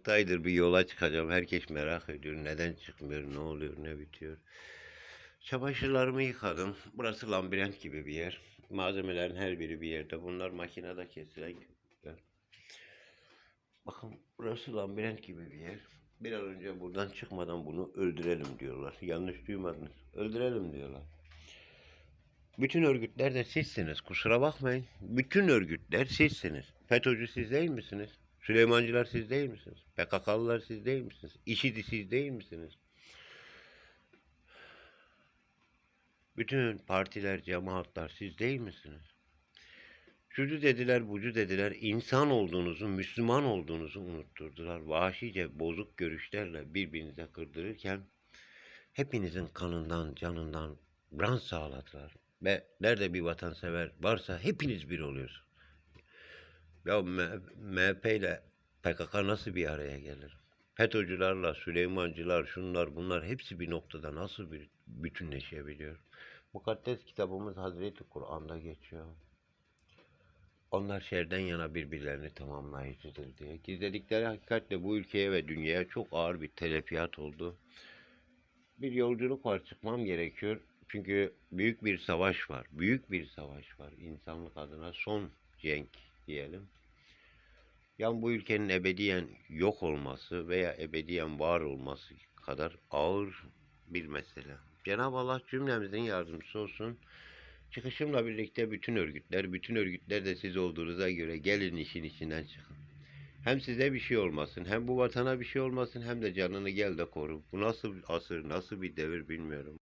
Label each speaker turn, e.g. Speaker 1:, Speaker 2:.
Speaker 1: 6 aydır bir yola çıkacağım. Herkes merak ediyor. Neden çıkmıyor, ne oluyor, ne bitiyor. Çamaşırlarımı yıkadım. Burası labirent gibi bir yer. Malzemelerin her biri bir yerde. Bunlar makinede kesilen köpükler. Bakın burası labirent gibi bir yer. Bir an önce buradan çıkmadan bunu öldürelim diyorlar. Yanlış duymadınız. Öldürelim diyorlar. Bütün örgütler de sizsiniz. Kusura bakmayın. Bütün örgütler sizsiniz. FETÖ'cü siz değil misiniz? Süleymancılar siz değil misiniz? PKK'lılar siz değil misiniz? İşidi siz değil misiniz? Bütün partiler, cemaatler siz değil misiniz? Şucu dediler, bucu dediler. İnsan olduğunuzu, Müslüman olduğunuzu unutturdular. Vahşice bozuk görüşlerle birbirinize kırdırırken hepinizin kanından, canından ran sağladılar. Ve nerede bir vatansever varsa hepiniz bir oluyorsunuz. Ya MHP ile PKK nasıl bir araya gelir? FETÖ'cülerle, Süleymancılar, şunlar bunlar hepsi bir noktada nasıl bir bütünleşebiliyor? Mukaddes kitabımız Hazreti Kur'an'da geçiyor. Onlar şerden yana birbirlerini tamamlayıcıdır diye. Gizledikleri hakikatle bu ülkeye ve dünyaya çok ağır bir telefiyat oldu. Bir yolculuk var çıkmam gerekiyor. Çünkü büyük bir savaş var. Büyük bir savaş var. İnsanlık adına son cenk diyelim. Yani bu ülkenin ebediyen yok olması veya ebediyen var olması kadar ağır bir mesele. Cenab-ı Allah cümlemizin yardımcısı olsun. Çıkışımla birlikte bütün örgütler, bütün örgütler de siz olduğunuza göre gelin işin içinden çıkın. Hem size bir şey olmasın, hem bu vatana bir şey olmasın, hem de canını gel de koru. Bu nasıl bir asır, nasıl bir devir bilmiyorum.